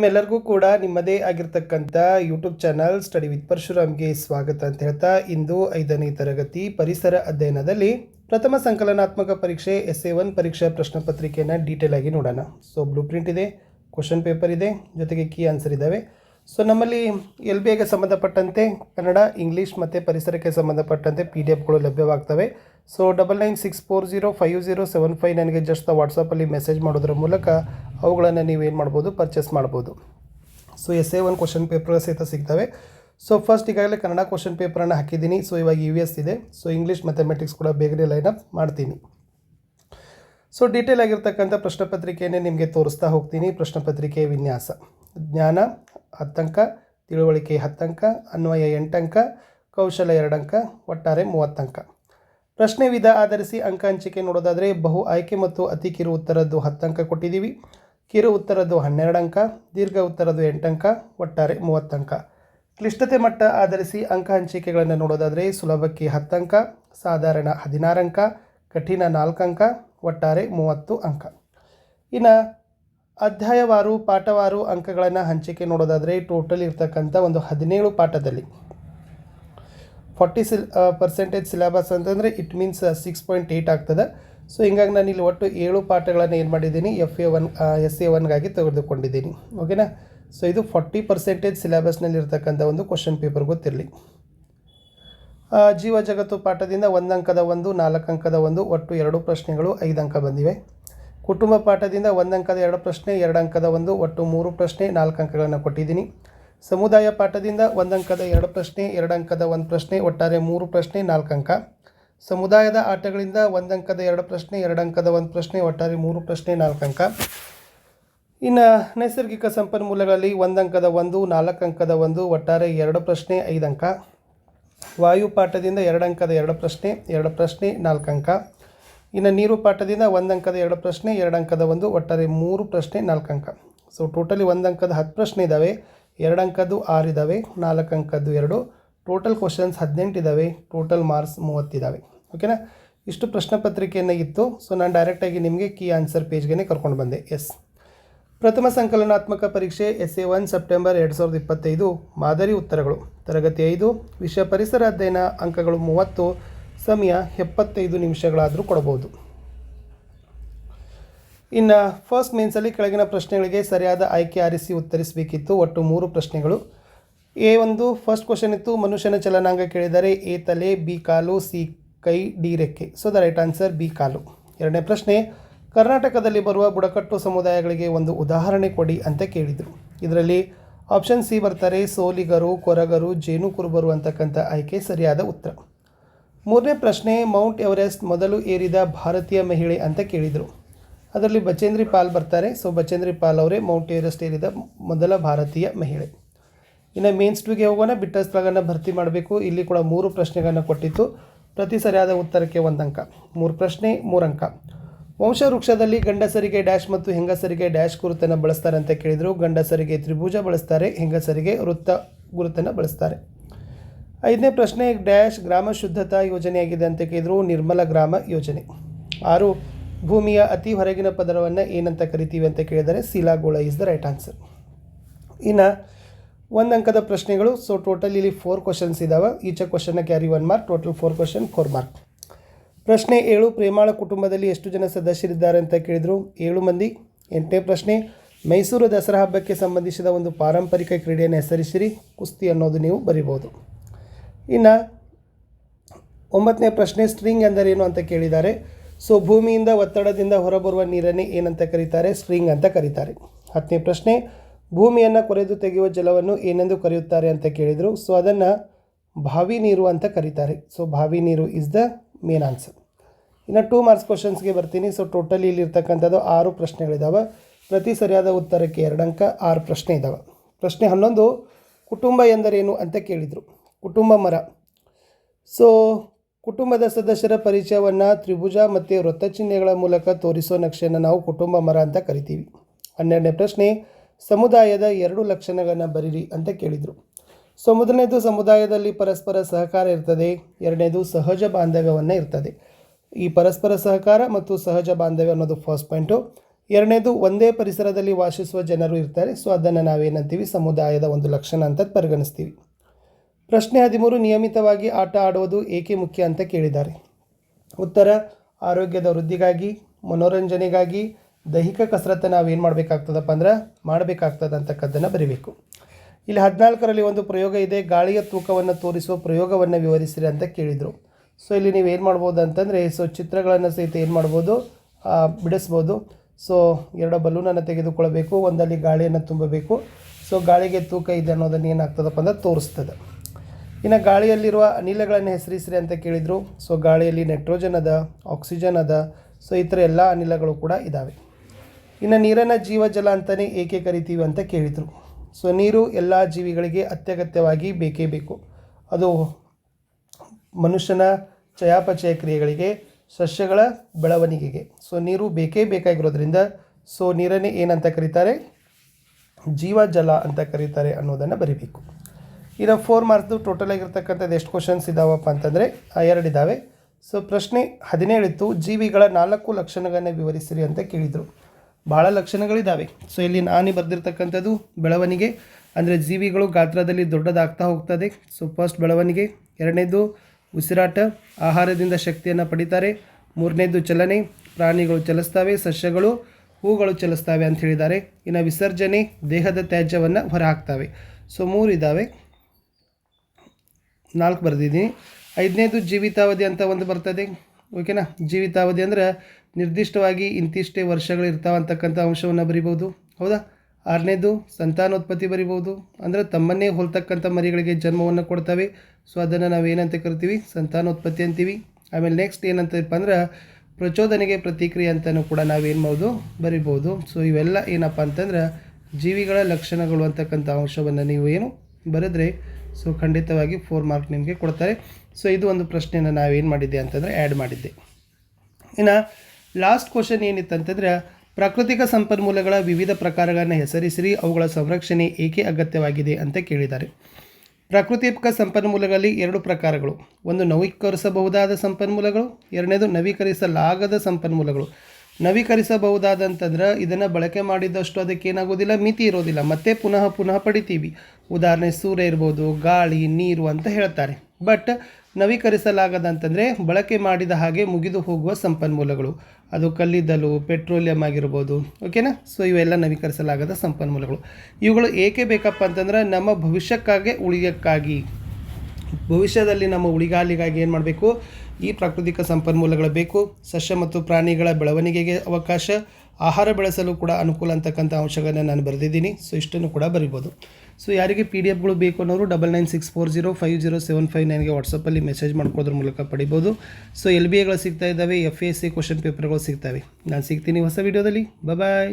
ನಿಮ್ಮೆಲ್ಲರಿಗೂ ಕೂಡ ನಿಮ್ಮದೇ ಆಗಿರ್ತಕ್ಕಂಥ ಯೂಟ್ಯೂಬ್ ಚಾನಲ್ ಸ್ಟಡಿ ವಿತ್ ಪರಶುರಾಮ್ಗೆ ಸ್ವಾಗತ ಅಂತ ಹೇಳ್ತಾ ಇಂದು ಐದನೇ ತರಗತಿ ಪರಿಸರ ಅಧ್ಯಯನದಲ್ಲಿ ಪ್ರಥಮ ಸಂಕಲನಾತ್ಮಕ ಪರೀಕ್ಷೆ ಎಸ್ ಎ ಒನ್ ಪರೀಕ್ಷಾ ಪ್ರಶ್ನೆ ಪತ್ರಿಕೆಯನ್ನು ಡೀಟೇಲ್ ಆಗಿ ನೋಡೋಣ. ಸೊ ಬ್ಲೂ ಪ್ರಿಂಟ್ ಇದೆ ಕ್ವಶನ್ ಪೇಪರ್ ಇದೆ, ಜೊತೆಗೆ ಕೀ ಆನ್ಸರ್ ಇದ್ದಾವೆ ಸೊ ನಮ್ಮಲ್ಲಿ ಎಲ್ ಬಿ ಎಗೆ ಸಂಬಂಧಪಟ್ಟಂತೆ ಕನ್ನಡ ಇಂಗ್ಲೀಷ್ ಮತ್ತು ಪರಿಸರಕ್ಕೆ ಸಂಬಂಧಪಟ್ಟಂತೆ ಪಿ ಡಿ ಎಫ್ಗಳು ಲಭ್ಯವಾಗ್ತವೆ. So double nine six four zero five zero seven five ನನಗೆ ಜಸ್ಟ್ ವಾಟ್ಸಪ್ಪಲ್ಲಿ ಮೆಸೇಜ್ ಮಾಡೋದ್ರ ಮೂಲಕ ಅವುಗಳನ್ನು ನೀವೇನು ಮಾಡ್ಬೋದು ಪರ್ಚೇಸ್ ಮಾಡ್ಬೋದು. So S A one question paper ಸಹಿತ ಸಿಗ್ತವೆ. ಸೊ ಫಸ್ಟ್ ಈಗಾಗಲೇ ಕನ್ನಡ ಕ್ವಶನ್ ಪೇಪರನ್ನು ಹಾಕಿದ್ದೀನಿ. ಸೊ ಇವಾಗ ಯು ಎಸ್ ಇದೆ. ಸೊ ಇಂಗ್ಲೀಷ್ ಮ್ಯಾಥಮೆಟಿಕ್ಸ್ ಕೂಡ ಬೇಗನೆ ಲೈನಪ್ ಮಾಡ್ತೀನಿ. ಸೊ ಡೀಟೇಲ್ ಆಗಿರ್ತಕ್ಕಂಥ ಪ್ರಶ್ನೆ ಪತ್ರಿಕೆಯನ್ನೇ ನಿಮಗೆ ತೋರಿಸ್ತಾ ಹೋಗ್ತೀನಿ. ಪ್ರಶ್ನೆ ಪತ್ರಿಕೆಯ ವಿನ್ಯಾಸ. ಜ್ಞಾನ ಹತ್ತಂಕ, ತಿಳುವಳಿಕೆ ಹತ್ತಂಕ, ಅನ್ವಯ ಎಂಟಂಕ, ಕೌಶಲ ಎರಡಂಕ, ಒಟ್ಟಾರೆ ಮೂವತ್ತಂಕ. ಪ್ರಶ್ನೆ ವಿಧ ಆಧರಿಸಿ ಅಂಕ ಹಂಚಿಕೆ ನೋಡೋದಾದರೆ ಬಹು ಆಯ್ಕೆ ಮತ್ತು ಅತಿ ಕಿರು ಉತ್ತರದ್ದು ಹತ್ತಂಕ ಕೊಟ್ಟಿದ್ದೀವಿ. ಕಿರು ಉತ್ತರದ್ದು ಹನ್ನೆರಡು ಅಂಕ ದೀರ್ಘ ಉತ್ತರದ್ದು ಎಂಟಂಕ, ಒಟ್ಟಾರೆ ಮೂವತ್ತಂಕ. ಕ್ಲಿಷ್ಟತೆ ಮಟ್ಟ ಆಧರಿಸಿ ಅಂಕ ಹಂಚಿಕೆಗಳನ್ನು ನೋಡೋದಾದರೆ ಸುಲಭಕ್ಕೆ ಹತ್ತಂಕ, ಸಾಧಾರಣ ಹದಿನಾರು ಅಂಕ ಕಠಿಣ ನಾಲ್ಕು ಅಂಕ ಒಟ್ಟಾರೆ ಮೂವತ್ತು ಅಂಕ. ಇನ್ನು ಅಧ್ಯಾಯವಾರು, ಪಾಠವಾರು ಅಂಕಗಳನ್ನು ಹಂಚಿಕೆ ನೋಡೋದಾದರೆ ಟೋಟಲ್ ಇರ್ತಕ್ಕಂಥ ಒಂದು ಹದಿನೇಳು ಪಾಠದಲ್ಲಿ. ಫಾರ್ಟಿ ಸಿಲ್ ಪರ್ಸೆಂಟೇಜ್ ಸಿಲೆಬಸ್ ಅಂತಂದರೆ it means six point eight ಆಗ್ತದೆ. ಸೊ ಹಿಂಗಾಗಿ ನಾನು ಇಲ್ಲಿ ಒಟ್ಟು ಏಳು ಪಾಠಗಳನ್ನು ಏನು ಮಾಡಿದ್ದೀನಿ F A one S A ಒನ್ಗಾಗಿ ತೆಗೆದುಕೊಂಡಿದ್ದೀನಿ. ಓಕೆನಾ ಸೊ ಇದು ಫಾರ್ಟಿ ಪರ್ಸೆಂಟೇಜ್ ಸಿಲೆಬಸ್ನಲ್ಲಿ ಇರ್ತಕ್ಕಂಥ ಒಂದು ಕ್ವಶನ್ ಪೇಪರ್ ಗೊತ್ತಿರಲಿ. ಜೀವ ಜಗತ್ತು ಪಾಠದಿಂದ ಒಂದು ಅಂಕದ ಒಂದು, ನಾಲ್ಕು ಅಂಕದ ಒಂದು, ಒಟ್ಟು ಎರಡು ಪ್ರಶ್ನೆಗಳು, ಐದು ಅಂಕ ಬಂದಿವೆ. ಕುಟುಂಬ ಪಾಠದಿಂದ ಒಂದು ಅಂಕದ ಎರಡು ಪ್ರಶ್ನೆ, ಎರಡು ಅಂಕದ ಒಂದು, ಒಟ್ಟು ಮೂರು ಪ್ರಶ್ನೆ, ನಾಲ್ಕು ಅಂಕಗಳನ್ನು ಕೊಟ್ಟಿದ್ದೀನಿ. ಸಮುದಾಯ ಪಾಠದಿಂದ ಒಂದು ಅಂಕದ ಎರಡು ಪ್ರಶ್ನೆ, ಎರಡು ಅಂಕದ ಒಂದು ಪ್ರಶ್ನೆ, ಒಟ್ಟಾರೆ ಮೂರು ಪ್ರಶ್ನೆ, ನಾಲ್ಕು ಅಂಕ. ಸಮುದಾಯದ ಆಟಗಳಿಂದ ಒಂದು ಅಂಕದ ಎರಡು ಪ್ರಶ್ನೆ, ಎರಡು ಅಂಕದ ಒಂದು ಪ್ರಶ್ನೆ, ಒಟ್ಟಾರೆ ಮೂರು ಪ್ರಶ್ನೆ, ನಾಲ್ಕು ಅಂಕ. ಇನ್ನು ನೈಸರ್ಗಿಕ ಸಂಪನ್ಮೂಲಗಳಲ್ಲಿ ಒಂದು ಅಂಕದ ಒಂದು, ನಾಲ್ಕು ಅಂಕದ ಒಂದು, ಒಟ್ಟಾರೆ ಎರಡು ಪ್ರಶ್ನೆ, ಐದು ಅಂಕ. ವಾಯುಪಾಠದಿಂದ ಎರಡು ಅಂಕದ ಎರಡು ಪ್ರಶ್ನೆ ಎರಡು ಪ್ರಶ್ನೆ, ನಾಲ್ಕು ಅಂಕ. ಇನ್ನು ನೀರು ಪಾಠದಿಂದ ಒಂದು ಅಂಕದ ಎರಡು ಪ್ರಶ್ನೆ, ಎರಡು ಅಂಕದ ಒಂದು, ಒಟ್ಟಾರೆ ಮೂರು ಪ್ರಶ್ನೆ, ನಾಲ್ಕು ಅಂಕ. ಸೊ ಟೋಟಲಿ ಒಂದು ಅಂಕದ ಹತ್ತು ಪ್ರಶ್ನೆ ಇದ್ದಾವೆ ಎರಡು ಅಂಕದ್ದು ಆರು ಇದ್ದಾವೆ ನಾಲ್ಕು ಅಂಕದ್ದು ಎರಡು ಟೋಟಲ್ ಕ್ವಶನ್ಸ್ ಹದಿನೆಂಟು ಇದ್ದಾವೆ ಟೋಟಲ್ ಮಾರ್ಕ್ಸ್ ಮೂವತ್ತಿದ್ದಾವೆ ಓಕೆನಾ ಇಷ್ಟು ಪ್ರಶ್ನೆ ಪತ್ರಿಕೆಯನ್ನು ಇತ್ತು. ಸೊ ನಾನು ಡೈರೆಕ್ಟಾಗಿ ನಿಮಗೆ ಕೀ ಆನ್ಸರ್ ಪೇಜ್ಗೆ ಕರ್ಕೊಂಡು ಬಂದೆ. ಎಸ್ ಪ್ರಥಮ ಸಂಕಲನಾತ್ಮಕ ಪರೀಕ್ಷೆ ಎಸ್ ಎ ಒನ್ ಸೆಪ್ಟೆಂಬರ್ ಎರಡು ಸಾವಿರದ ಇಪ್ಪತ್ತೈದು. ಮಾದರಿ ಉತ್ತರಗಳು. ತರಗತಿ ಐದು. ವಿಷಯ ಪರಿಸರ ಅಧ್ಯಯನ ಅಂಕಗಳು ಮೂವತ್ತು. ಸಮಯ ಎಪ್ಪತ್ತೈದು ನಿಮಿಷಗಳಾದರೂ ಕೊಡಬಹುದು ಇನ್ನು ಫಸ್ಟ್ ಮೇನ್ಸಲ್ಲಿ ಕೆಳಗಿನ ಪ್ರಶ್ನೆಗಳಿಗೆ ಸರಿಯಾದ ಆಯ್ಕೆ ಆರಿಸಿ ಉತ್ತರಿಸಬೇಕಿತ್ತು. ಒಟ್ಟು ಮೂರು ಪ್ರಶ್ನೆಗಳು. ಎ ಒಂದು ಫಸ್ಟ್ ಕ್ವಶನ್ ಇತ್ತು, ಮನುಷ್ಯನ ಚಲನಾಂಗ ಕೇಳಿದರೆ ಎ ತಲೆ, ಬಿ ಕಾಲು, ಸಿ ಕೈ, ಡಿ ರೆಕ್ಕೆ. So the right answer B ಕಾಲು. ಎರಡನೇ ಪ್ರಶ್ನೆ, ಕರ್ನಾಟಕದಲ್ಲಿ ಬರುವ ಬುಡಕಟ್ಟು ಸಮುದಾಯಗಳಿಗೆ ಒಂದು ಉದಾಹರಣೆ ಕೊಡಿ ಅಂತ ಕೇಳಿದರು. ಇದರಲ್ಲಿ ಆಪ್ಷನ್ ಸಿ ಬರ್ತಾರೆ, ಸೋಲಿಗರು, ಕೊರಗರು ಜೇನು ಕುರುಬರು ಅಂತಕ್ಕಂಥ ಆಯ್ಕೆ ಸರಿಯಾದ ಉತ್ತರ. ಮೂರನೇ ಪ್ರಶ್ನೆ, ಮೌಂಟ್ ಎವರೆಸ್ಟ್ ಮೊದಲು ಏರಿದ ಭಾರತೀಯ ಮಹಿಳೆ ಅಂತ ಕೇಳಿದರು. ಅದರಲ್ಲಿ ಬಚೇಂದ್ರಿ ಪಾಲ್ ಬರ್ತಾರೆ. ಸೊ, ಬಚೇಂದ್ರಿ ಪಾಲ್ ಅವರೇ ಮೌಂಟ್ ಎವರೆಸ್ಟ್ ಏರಿದ ಮೊದಲ ಭಾರತೀಯ ಮಹಿಳೆ. ಇನ್ನು ಮೇನ್ಸ್ ಟೂಗೆ ಹೋಗೋಣ. ಬಿಟ್ಟ ಸ್ಥಳಗಳನ್ನ ಭರ್ತಿ ಮಾಡಬೇಕು. ಇಲ್ಲಿ ಕೂಡ ಮೂರು ಪ್ರಶ್ನೆಗಳನ್ನು ಕೊಟ್ಟಿತ್ತು. ಪ್ರತಿ ಸರಿಯಾದ ಉತ್ತರಕ್ಕೆ ಒಂದು ಅಂಕ. ಮೂರು ಪ್ರಶ್ನೆ, ಮೂರು ಅಂಕ. ವಂಶವೃಕ್ಷದಲ್ಲಿ ಗಂಡಸರಿಗೆ ಡ್ಯಾಶ್ ಮತ್ತು ಹೆಂಗಸರಿಗೆ ಡ್ಯಾಶ್ ಗುರುತನ್ನು ಬಳಸ್ತಾರೆ ಅಂತ ಕೇಳಿದರು. ಗಂಡಸರಿಗೆ ತ್ರಿಭುಜ ಬಳಸ್ತಾರೆ. ಹೆಂಗಸರಿಗೆ ವೃತ್ತ ಗುರುತನ್ನು ಬಳಸ್ತಾರೆ. ಐದನೇ ಪ್ರಶ್ನೆ, ಡ್ಯಾಶ್ ಗ್ರಾಮ ಶುದ್ಧತಾ ಯೋಜನೆಯಾಗಿದೆ ಅಂತ ಕೇಳಿದ್ರು, ನಿರ್ಮಲ ಗ್ರಾಮ ಯೋಜನೆ. ಆರು, ಭೂಮಿಯ ಅತಿ ಹೊರಗಿನ ಪದರವನ್ನು ಏನಂತ ಕರಿತೀವಿ ಅಂತ ಕೇಳಿದರೆ ಸಿಲಾಗೋಳ ಇಸ್ ದ ರೈಟ್ ಆನ್ಸರ್ ಇನ್ನು ಒಂದು ಅಂಕದ ಪ್ರಶ್ನೆಗಳು ಸೊ ಟೋಟಲ್ ಇಲ್ಲಿ ಫೋರ್ ಕ್ವಶನ್ಸ್ ಇದ್ದಾವೆ each ಕ್ವಶನ್ನ carry one mark total four question four mark ಪ್ರಶ್ನೆ ಏಳು, ಪ್ರೇಮಾಳ ಕುಟುಂಬದಲ್ಲಿ ಎಷ್ಟು ಜನ ಸದಸ್ಯರಿದ್ದಾರೆ ಅಂತ ಕೇಳಿದರು. ಏಳು ಮಂದಿ. ಎಂಟನೇ ಪ್ರಶ್ನೆ, ಮೈಸೂರು ದಸರಾ ಹಬ್ಬಕ್ಕೆ ಸಂಬಂಧಿಸಿದ ಒಂದು ಪಾರಂಪರಿಕ ಕ್ರೀಡೆಯನ್ನು ಹೆಸರಿಸಿರಿ. ಕುಸ್ತಿ ಅನ್ನೋದು ನೀವು ಬರಿಬೋದು. ಇನ್ನು ಒಂಬತ್ತನೇ ಪ್ರಶ್ನೆ ಸ್ಟ್ರಿಂಗ್ ಎಂದರೇನು ಅಂತ ಕೇಳಿದ್ದಾರೆ. ಸೊ ಭೂಮಿಯಿಂದ ಒತ್ತಡದಿಂದ ಹೊರಬರುವ ನೀರನ್ನೇ ಏನಂತ ಕರೀತಾರೆ? ಸ್ಟ್ರಿಂಗ್ ಅಂತ ಕರೀತಾರೆ. ಹತ್ತನೇ ಪ್ರಶ್ನೆ, ಭೂಮಿಯನ್ನು ಕೊರೆದು ತೆಗೆಯುವ ಜಲವನ್ನು ಏನೆಂದು ಕರೆಯುತ್ತಾರೆ ಅಂತ ಕೇಳಿದರು. ಸೊ ಅದನ್ನು ಬಾವಿ ನೀರು ಅಂತ ಕರೀತಾರೆ. ಸೊ ಬಾವಿ ನೀರು ಇಸ್ ದ ಮೇನ್ ಆನ್ಸರ್ ಇನ್ನು ಟೂ ಮಾರ್ಕ್ಸ್ ಕ್ವಶನ್ಸ್ಗೆ ಬರ್ತೀನಿ. ಸೊ ಟೋಟಲಿ ಇಲ್ಲಿರ್ತಕ್ಕಂಥದ್ದು ಆರು ಪ್ರಶ್ನೆಗಳಿದ್ದಾವೆ ಪ್ರತಿ ಸರಿಯಾದ ಉತ್ತರಕ್ಕೆ ಎರಡು ಅಂಕ ಆರು ಪ್ರಶ್ನೆ ಇದ್ದಾವೆ ಪ್ರಶ್ನೆ ಹನ್ನೊಂದು, ಕುಟುಂಬ ಎಂದರೇನು ಅಂತ ಕೇಳಿದರು. ಕುಟುಂಬ ಮರ. ಸೊ ಕುಟುಂಬದ ಸದಸ್ಯರ ಪರಿಚಯವನ್ನು ತ್ರಿಭುಜ ಮತ್ತು ವೃತ್ತಚಿಹ್ನೆಗಳ ಮೂಲಕ ತೋರಿಸೋ ನಕ್ಷೆಯನ್ನು ನಾವು ಕುಟುಂಬ ಮರ ಅಂತ ಕರಿತೀವಿ. ಹನ್ನೆರಡನೇ ಪ್ರಶ್ನೆ, ಸಮುದಾಯದ ಎರಡು ಲಕ್ಷಣಗಳನ್ನು ಬರೀರಿ ಅಂತ ಕೇಳಿದರು. ಸೊ ಮೊದಲನೇದು ಸಮುದಾಯದಲ್ಲಿ ಪರಸ್ಪರ ಸಹಕಾರ ಇರ್ತದೆ, ಎರಡನೇದು ಸಹಜ ಬಾಂಧವ್ಯವನ್ನು ಇರ್ತದೆ. ಈ ಪರಸ್ಪರ ಸಹಕಾರ ಮತ್ತು ಸಹಜ ಬಾಂಧವ್ಯ ಅನ್ನೋದು ಫಸ್ಟ್ ಪಾಯಿಂಟು ಎರಡನೇದು ಒಂದೇ ಪರಿಸರದಲ್ಲಿ ವಾಸಿಸುವ ಜನರು ಇರ್ತಾರೆ ಸೊ ಅದನ್ನು ನಾವೇನಂತೀವಿ? ಸಮುದಾಯದ ಒಂದು ಲಕ್ಷಣ ಅಂತ ಪರಿಗಣಿಸ್ತೀವಿ. ಪ್ರಶ್ನೆ ಹದಿಮೂರು, ನಿಯಮಿತವಾಗಿ ಆಟ ಆಡುವುದು ಏಕೆ ಮುಖ್ಯ ಅಂತ ಕೇಳಿದ್ದಾರೆ. ಉತ್ತರ, ಆರೋಗ್ಯದ ವೃದ್ಧಿಗಾಗಿ, ಮನೋರಂಜನೆಗಾಗಿ, ದೈಹಿಕ ಕಸರತ್ತು ನಾವೇನು ಮಾಡಬೇಕಾಗ್ತದಪ್ಪ ಅಂದ್ರೆ ಮಾಡಬೇಕಾಗ್ತದೆ ಅಂತಕ್ಕದ್ದನ್ನು ಬರೀಬೇಕು. ಇಲ್ಲಿ ಹದಿನಾಲ್ಕರಲ್ಲಿ ಒಂದು ಪ್ರಯೋಗ ಇದೆ, ಗಾಳಿಯ ತೂಕವನ್ನು ತೋರಿಸುವ ಪ್ರಯೋಗವನ್ನು ವಿವರಿಸಿರಿ ಅಂತ ಕೇಳಿದರು. ಸೊ, ಇಲ್ಲಿ ನೀವು ಏನು ಮಾಡ್ಬೋದು ಅಂತಂದರೆ, ಸೊ, ಚಿತ್ರಗಳನ್ನು ಸಹಿತ ಏನು ಮಾಡ್ಬೋದು ಬಿಡಿಸ್ಬೋದು. ಸೊ, ಎರಡು ಬಲೂನನ್ನು ತೆಗೆದುಕೊಳ್ಳಬೇಕು, ಒಂದಲ್ಲಿ ಗಾಳಿಯನ್ನು ತುಂಬಬೇಕು. ಸೊ, ಗಾಳಿಗೆ ತೂಕ ಇದೆ ಅನ್ನೋದನ್ನು ಏನಾಗ್ತದಪ್ಪ ಅಂದ್ರೆ ತೋರಿಸ್ತದೆ. ಇನ್ನು ಗಾಳಿಯಲ್ಲಿರುವ ಅನಿಲಗಳನ್ನು ಹೆಸರಿಸ್ರಿ ಅಂತ ಕೇಳಿದರು. ಸೊ ಗಾಳಿಯಲ್ಲಿ ನೈಟ್ರೋಜನ್ ಅದ ಆಕ್ಸಿಜನ್ ಅದ ಸೊ ಈ ಥರ ಎಲ್ಲ ಅನಿಲಗಳು ಕೂಡ ಇದ್ದಾವೆ ಇನ್ನು ನೀರನ್ನು ಜೀವಜಲ ಅಂತಲೇ ಏಕೆ ಕರಿತೀವಿ ಅಂತ ಕೇಳಿದರು. ಸೊ ನೀರು ಎಲ್ಲ ಜೀವಿಗಳಿಗೆ ಅತ್ಯಗತ್ಯವಾಗಿ ಬೇಕೇ ಬೇಕು. ಅದು ಮನುಷ್ಯನ ಚಯಾಪಚಯ ಕ್ರಿಯೆಗಳಿಗೆ, ಸಸ್ಯಗಳ ಬೆಳವಣಿಗೆಗೆ. ಸೊ ನೀರು ಬೇಕೇ ಬೇಕಾಗಿರೋದ್ರಿಂದ ಸೊ ನೀರನ್ನೇ ಏನಂತ ಕರೀತಾರೆ? ಜೀವಜಲ ಅಂತ ಕರೀತಾರೆ ಅನ್ನೋದನ್ನು ಬರಿಬೇಕು. ಇನ್ನು ಫೋರ್ ಮಾರ್ಕ್ಸ್ದು ಟೋಟಲ್ ಆಗಿರ್ತಕ್ಕಂಥದ್ದು ಎಷ್ಟು ಕ್ವಶನ್ಸ್ ಇದಾವಪ್ಪ ಅಂತಂದರೆ ಎರಡು ಇದ್ದಾವೆ ಸೊ ಪ್ರಶ್ನೆ ಹದಿನೇಳಿತ್ತು ಜೀವಿಗಳ ನಾಲ್ಕು ಲಕ್ಷಣಗಳನ್ನು ವಿವರಿಸಿರಿ ಅಂತ ಕೇಳಿದರು. ಭಾಳ ಲಕ್ಷಣಗಳಿದ್ದಾವೆ ಸೊ ಇಲ್ಲಿ ನಾನೇ ಬರೆದಿರ್ತಕ್ಕಂಥದ್ದು ಬೆಳವಣಿಗೆ. ಅಂದರೆ ಜೀವಿಗಳು ಗಾತ್ರದಲ್ಲಿ ದೊಡ್ಡದಾಗ್ತಾ ಹೋಗ್ತದೆ. ಸೊ ಫಸ್ಟ್ ಬೆಳವಣಿಗೆ. ಎರಡನೇದು ಉಸಿರಾಟ, ಆಹಾರದಿಂದ ಶಕ್ತಿಯನ್ನು ಪಡಿತಾರೆ. ಮೂರನೇದು ಚಲನೆ, ಪ್ರಾಣಿಗಳು ಚಲಿಸ್ತವೆ, ಸಸ್ಯಗಳು, ಹೂಗಳು ಚಲಿಸ್ತವೆ ಅಂತ ಹೇಳಿದ್ದಾರೆ. ಇನ್ನು ವಿಸರ್ಜನೆ ದೇಹದ ತ್ಯಾಜ್ಯವನ್ನು ಹೊರಹಾಕ್ತವೆ. ಸೊ ಮೂರು ಇದ್ದಾವೆ ನಾಲ್ಕು ಬರೆದಿದ್ದೀನಿ. ಐದನೇದು ಜೀವಿತಾವಧಿ ಅಂತ ಒಂದು ಬರ್ತದೆ. ಓಕೆನಾ? ಜೀವಿತಾವಧಿ ಅಂದ್ರೆ ನಿರ್ದಿಷ್ಟವಾಗಿ ಇಂತಿಷ್ಟೇ ವರ್ಷಗಳು ಇರ್ತಾವೆ ಅಂತಕ್ಕಂಥ ಅಂಶವನ್ನು ಬರಿಬೋದು ಹೌದಾ? ಆರನೇದು ಸಂತಾನೋತ್ಪತ್ತಿ ಬರಿಬೋದು ಅಂದರೆ ತಮ್ಮನ್ನೇ ಹೋಲ್ತಕ್ಕಂಥ ಮರಿಗಳಿಗೆ ಜನ್ಮವನ್ನು ಕೊಡ್ತವೆ. ಸೊ ಅದನ್ನು ನಾವು ಏನಂತ ಕರಿತೀವಿ? ಸಂತಾನೋತ್ಪತ್ತಿ ಅಂತೀವಿ. ಆಮೇಲೆ ನೆಕ್ಸ್ಟ್ ಏನಂತಪ್ಪ ಅಂದ್ರೆ ಪ್ರಚೋದನೆಗೆ ಪ್ರತಿಕ್ರಿಯೆ ಅಂತಲೂ ಕೂಡ ನಾವೇನು ಮಾಡ್ಬೋದು ಬರಿಬೋದು ಸೊ ಇವೆಲ್ಲ ಏನಪ್ಪ ಅಂತಂದ್ರೆ ಜೀವಿಗಳ ಲಕ್ಷಣಗಳು ಅಂತಕ್ಕಂಥ ಅಂಶವನ್ನು ನೀವು ಏನು ಬರೆದ್ರೆ ಸೊ ಖಂಡಿತವಾಗಿ ಫೋರ್ ಮಾರ್ಕ್ ನಿಮಗೆ ಕೊಡ್ತಾರೆ. ಸೊ ಇದು ಒಂದು ಪ್ರಶ್ನೆಯನ್ನು ನಾವೇನು ಮಾಡಿದ್ದೆ ಅಂತಂದರೆ ಆ್ಯಡ್ ಮಾಡಿದ್ದೆ. ಇನ್ನು ಲಾಸ್ಟ್ ಕ್ವಶನ್ ಏನಿತ್ತು ಅಂತಂದ್ರೆ, ಪ್ರಾಕೃತಿಕ ಸಂಪನ್ಮೂಲಗಳ ವಿವಿಧ ಪ್ರಕಾರಗಳನ್ನು ಹೆಸರಿಸಿರಿ, ಅವುಗಳ ಸಂರಕ್ಷಣೆ ಏಕೆ ಅಗತ್ಯವಾಗಿದೆ ಅಂತ ಕೇಳಿದ್ದಾರೆ. ಪ್ರಾಕೃತಿಕ ಸಂಪನ್ಮೂಲಗಳಲ್ಲಿ ಎರಡು ಪ್ರಕಾರಗಳು. ಒಂದು ನವೀಕರಿಸಬಹುದಾದ ಸಂಪನ್ಮೂಲಗಳು, ಎರಡನೇದು ನವೀಕರಿಸಲಾಗದ ಸಂಪನ್ಮೂಲಗಳು. ನವೀಕರಿಸಬಹುದಾದಂತಂದ್ರೆ ಇದನ್ನು ಬಳಕೆ ಮಾಡಿದಷ್ಟು ಅದಕ್ಕೆ ಏನಾಗೋದಿಲ್ಲ, ಮಿತಿ ಇರೋದಿಲ್ಲ. ಮತ್ತೆ ಪುನಃ ಪುನಃ ಪಡಿತೀವಿ. ಉದಾಹರಣೆ, ಸೂರ್ಯ ಇರ್ಬೋದು, ಗಾಳಿ, ನೀರು ಅಂತ ಹೇಳ್ತಾರೆ. ಬಟ್ ನವೀಕರಿಸಲಾಗದಂತಂದರೆ ಬಳಕೆ ಮಾಡಿದ ಹಾಗೆ ಮುಗಿದು ಹೋಗುವ ಸಂಪನ್ಮೂಲಗಳು. ಅದು ಕಲ್ಲಿದ್ದಲು, ಪೆಟ್ರೋಲಿಯಂ ಆಗಿರ್ಬೋದು ಓಕೆನಾ ಸೊ ಇವೆಲ್ಲ ನವೀಕರಿಸಲಾಗದ ಸಂಪನ್ಮೂಲಗಳು. ಇವುಗಳು ಏಕೆ ಬೇಕಪ್ಪ ಅಂತಂದ್ರೆ ನಮ್ಮ ಭವಿಷ್ಯಕ್ಕಾಗಿ, ಉಳಿಯಕ್ಕಾಗಿ. ಭವಿಷ್ಯದಲ್ಲಿ ನಮ್ಮ ಉಳಿಗಾಲಿಗಾಗಿ ಏನು ಮಾಡಬೇಕು? ಈ ಪ್ರಾಕೃತಿಕ ಸಂಪನ್ಮೂಲಗಳು ಬೇಕು. ಸಸ್ಯ ಮತ್ತು ಪ್ರಾಣಿಗಳ ಬೆಳವಣಿಗೆಗೆ ಅವಕಾಶ. ಆಹಾರ ಬೆಳೆಸಲು ಕೂಡ ಅನುಕೂಲ ಅಂತಕ್ಕಂಥ ಅಂಶಗಳನ್ನು ನಾನು ಬರೆದಿದ್ದೀನಿ. ಸೊ ಇಷ್ಟನ್ನು ಕೂಡ ಬರಿಬೋದು. ಸೊ ಯಾರಿಗೆ ಪಿ ಡಿ ಎಫ್ಗಳು ಬೇಕು ಅನ್ನೋರು double nine six four zero five zero seven five ನೈನ್ಗೆ ವಾಟ್ಸಪ್ಪಲ್ಲಿ ಮೆಸೇಜ್ ಮಾಡ್ಕೋದ್ರ ಮೂಲಕ ಪಡಿಬೋದು. ಸೊ ಎಲ್ ಬಿ ಎಗಳು ಸಿಗ್ತಾ ಇದ್ದಾವೆ. ಎಫ್ ಎಸ್ ಸಿ ಕ್ವಶನ್ ಪೇಪರ್ಗಳು ಸಿಗ್ತವೆ. ನಾನು ಸಿಗ್ತೀನಿ ಹೊಸ ವೀಡಿಯೋದಲ್ಲಿ ಬಾಯ್